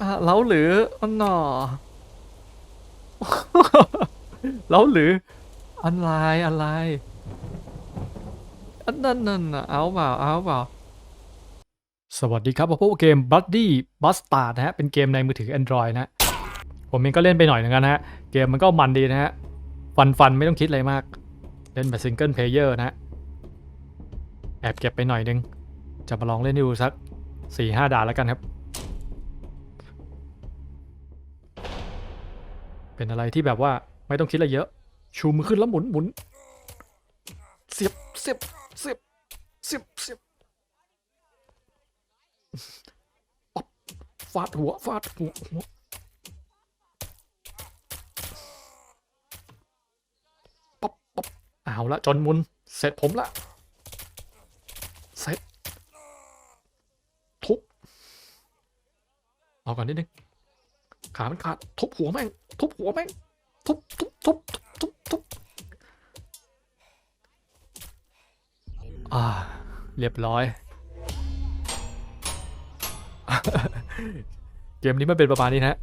อะเล้าหรืออันหนอเล้าหรืออะไรอะไรอันนั้นนั่นน่ะเอาเปล่าเอาเปล่าสวัสดีครับพวกเกม Buddy Bastard นะฮะ เป็นเกมในมือถือ Android นะ ผมเองก็เล่นไปหน่อยหมือนกันนะฮะ เกมมันก็มันดีนะฮะ ฟันฟันไม่ต้องคิดอะไรมาก เล่นแบบซิงเกิลเพลเยอร์นะฮะ แอบเก็บไปหน่อยนึง จะมาลองเล่นดูสักสี่ห้าด่านแล้วกันครับ เป็นอะไรที่แบบว่าไม่ต้องคิดอะไรเยอะ ชูมือขึ้นแล้วหมุนหมุนเสียบเสียบเสียบเสียบเสียบปั๊บฟาดหัวฟาดหัวหัวปั๊บปั๊บเอาละจนมุนเสร็จผมละเสร็จทุบเอาก่อนนิดนึง ขามันขาดทุบหัวแม่ง ทุบหัวแม่ง ทุบทุบทุบทุบทุบอ่า เรียบร้อย เกมนี้มันเป็นประมาณนี้นะฮะ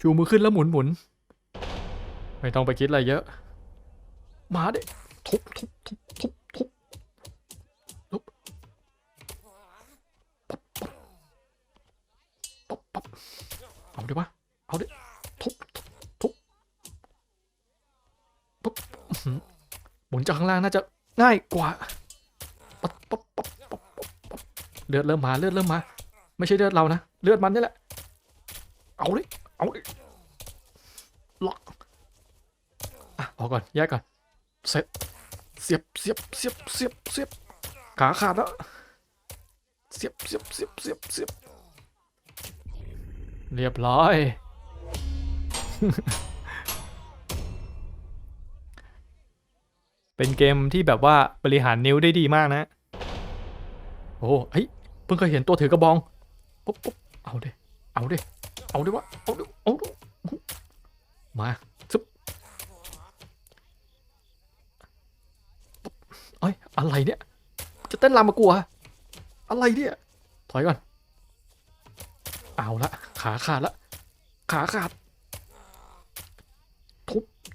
ชูมือขึ้นแล้วหมุนหมุน ไม่ต้องไปคิดอะไรเยอะ มาเด็ทุบทุบทุบทุบทุบทุบปั๊บปั๊บปั๊บเอาดิวะ เอาดิทุบทุบทุบปุ๊บหมุนจากข้างล่างน่าจะง่ายกว่าปั๊บปั๊บปั๊บปั๊บปั๊บเลือดเริ่มมาเลือดเริ่มมา ไม่ใช่เลือดเรานะเลือดมันนี่แหละ เอาดิเอาดิล็อกอะออกก่อนแยกก่อนเสร็จเสียบเสียบเสียบเสียบเสียบขาขาดแล้วเสียบเสียบเสียบเสียบเสียบเรียบร้อย เป็นเกมที่แบบว่าบริหารนิ้วได้ดีมากนะ โอ้เฮ้ยเพิ่งเคยเห็นตัวถือกระบองปุ๊บปุ๊บเอาเดิเอาเดิเอาดิวะเอาเดิเอาดิมาซุบเอ้ยอะไรเนี่ย จะเต้นรำมากลัว อะไรเนี่ย ถอยก่อน เอาละ ขาขาดละ ขาขาด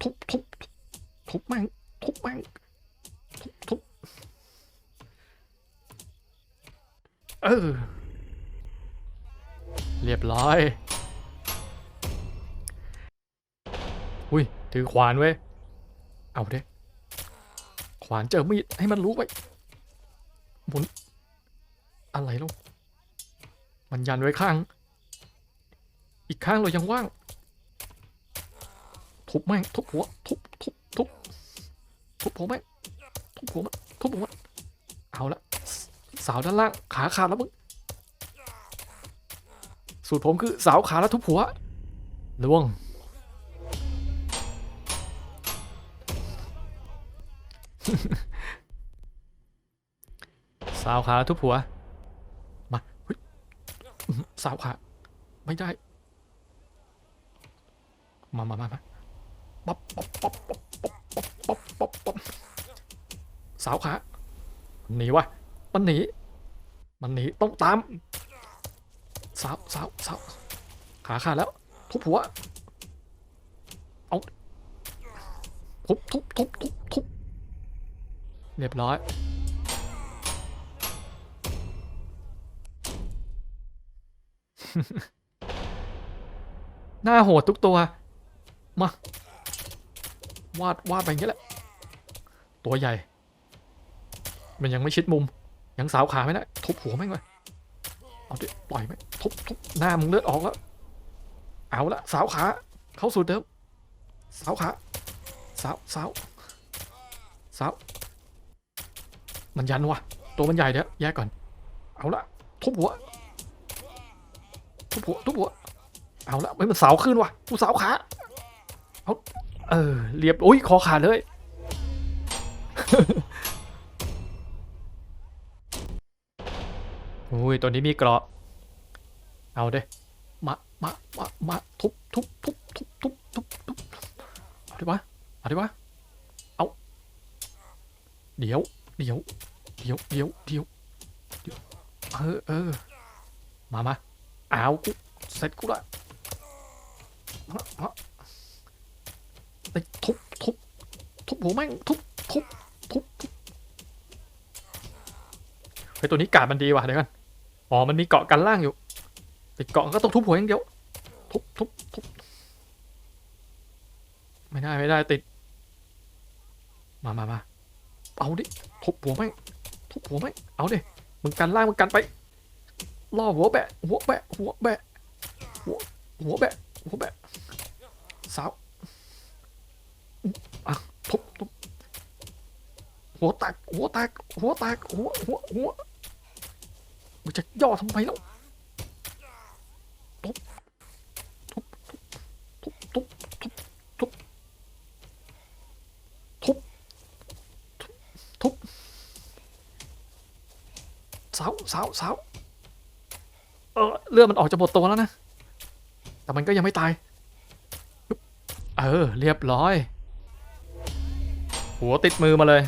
ทุบทุบทุบแม่งทุบแม่งทุบทุบเออเรียบร้อย อุ้ย ถือขวานไว้ เอาเด้ขวานเจอมีดให้มันรู้ไว้หมุน อะไรลูก มันยันไว้ข้าง อีกข้างเรายังว่าง ทุบแม่งทุบหัวทุบทุบทุบทุบหัวแม่งทุบหัวมันทุบหัวมันเอาละสาวด้านล่างขาขาดแล้วมึงสูตรผมคือสาวขาแล้วทุบหัวล่วง สาวขาแล้วทุบหัว มาสาวขา ไม่ได้ มามามามา ป๊อปป๊อปป๊อปป๊อปป๊อปป๊อปป๊อปป๊อปสาวขาหนีวะมันหนี มันหนีต้องตาม สาวสาวสาวขาขาดแล้ว ทุบหัว เอาทุบทุบทุบทุบทุบเรียบร้อยหน้าโหดทุกตัว มา วาดวาดไปอย่างนี้แหละ ตัวใหญ่ มันยังไม่ชิดมุม ยังสาวขาไม่ได้ทุบหัวแม่งเลยเอาดิปล่อยไหมทุบทุบหน้ามึงเลือดออกแล้ว เอาละสาวขา เข้าสู่เดิม สาวขาสาวสาวสาวมันยันว่ะตัวมันใหญ่เดี๋ยวแยกก่อน เอาละทุบหัว ทุบหัว ทุบหัว เอาละไม่มันเสาขึ้นว่ะกูเสาขา เอา เออเรียบอุ้ยคอขาดเลย อุ้ยตัวนี้มีเกราะ เอาเด้มามามามาทุบทุบทุบทุบทุบทุบทุบเอาดิวะเอาดิวะเอาเดี๋ยวเดี๋ยวเดี๋ยวเดี๋ยวเดี๋ยวเออเออมามาเอากูเสร็จกูละฮะ ทุบทุบทุบหัวแม่งทุบทุบทุบทุบไอ้ตัวนี้กาดมันดีว่ะเดี๋ยวกันอ๋อมันมีเกาะกันล่างอยู่ไอ้เกาะก็ต้องทุบหัวอย่างเดียวทุบทุบทุบไม่ได้ไม่ได้ติด มามามาเอาดิทุบหัวแม่งทุบหัวแม่งเอาดิมึงกันล่างมึงกันไปล่อหัวแบะหัวแบะหัวแบะหัวหัวแบะหัวแบะสาว อะทุบทุบหัวแตกหัวแตกหัวแตกหัวหัวหัวมึงจะย่อทำไมแล้วทุบทุบทุบทุบทุบทุบทุบทุบทุบสาวสาวสาวเออเลือดมันออกจะหมดตัวแล้วนะ แต่มันก็ยังไม่ตาย เออ เรียบร้อย หัวติดมือมาเลย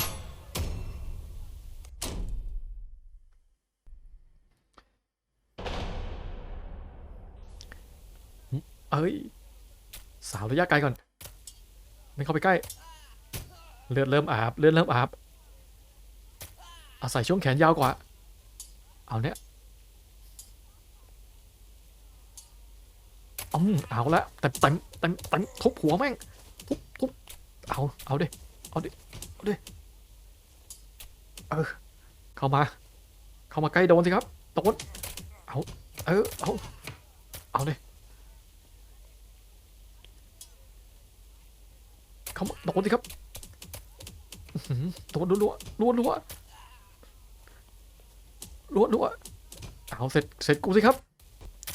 เอ้ย สาวระยะไกลก่อน ไม่เข้าไปใกล้ เลือดเริ่มอาบ เลือดเริ่มอาบ เอาใส่ช่วงแขนยาวกว่า เอาเนี้ยอืมเอาละเต็มเต็มเต็มเต็มทุบหัวแม่ง ทุบทุบเอา เอาดิ เอาดิ เอาดิ เออ เข้ามา เข้ามาใกล้โดนสิครับ โดน เอา เออ เอา เอาดิ เข้ามาโดนสิครับอื้อหือโดนรัวรัวรัวรัวรัวเอาเสร็จ เสร็จกูสิครับ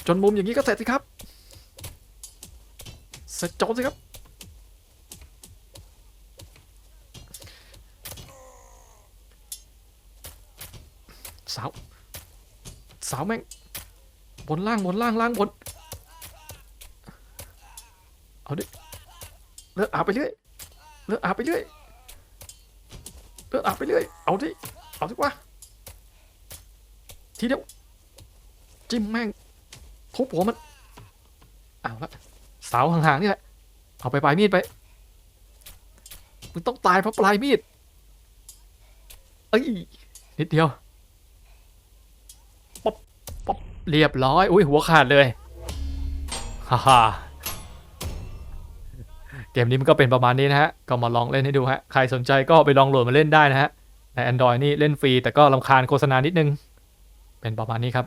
จนมุมอย่างนี้ก็เสร็จสิครับ เสร็จโจนสิครับ สาวสาวแม่งบนล่างบนล่างล่างบน เอาดิเลือดอาบไปเรื่อยเลือดอาบไปเรื่อยเลือดอาบไปเรื่อยเอาดิเอาดิวะทีเดียวจิ้มแม่งทุบหัวมันเอาละสาวห่างๆนี่แหละเอาไปปลายมีดไปมึงต้องตายเพราะปลายมีดเอ้ยนิดเดียวป๊อบป๊อบ เรียบร้อย อุ้ยหัวขาดเลย ฮ่าฮ่าเกมนี้มันก็เป็นประมาณนี้นะฮะ ก็มาลองเล่นให้ดูฮะ ใครสนใจก็ไปลองโหลดมาเล่นได้นะฮะ ใน Android นี่เล่นฟรีแต่ก็ลำคาญโฆษณานิดนึง เป็นประมาณนี้ครับ